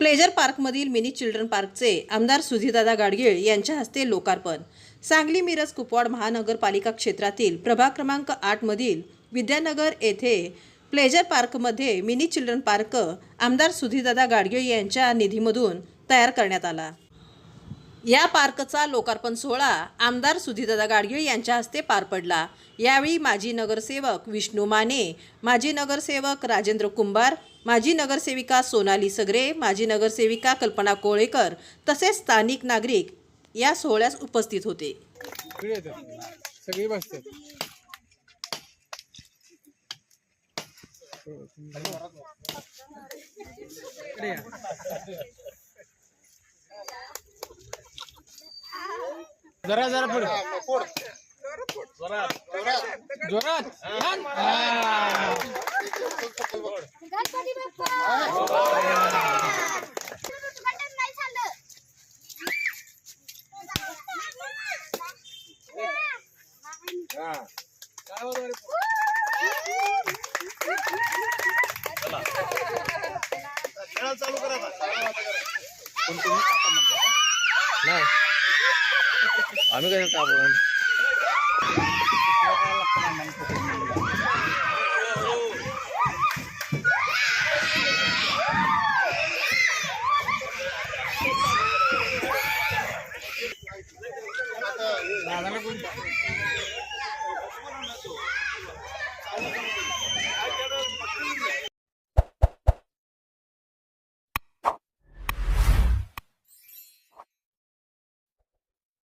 Pleasure पार्कमधील mini children पार्कचे आमदार सुधीरदादा गाडगीळ यांच्या हस्ते लोकार्पण. सांगली मिरज कुपवाड महानगरपालिका क्षेत्रातील प्रभाग क्रमांक आठमधील विद्यानगर येथे प्लेजर पार्कमध्ये मिनी चिल्ड्रन पार्क आमदार सुधीरदादा गाडगीळ यांच्या निधीमधून तयार करण्यात आला. या पार्कचा लोकार्पण सोहळा आमदार सुधीरदादा गाडगीळ यांच्या हस्ते पार पडला. यावेळी माजी नगरसेवक विष्णू माने माजी नगरसेवक राजेंद्र कुंभार माजी नगरसेविका सोनाली सगरे माजी नगरसेविका कल्पना कोळेकर तसेच स्थानिक नागरिक या सोहळ्यास उपस्थित होते. सगळी जरा जरा पुढे. जोरात. हा. गणपती बाप्पा मटण नाही Ano kayo tapon. Nah, kalau pun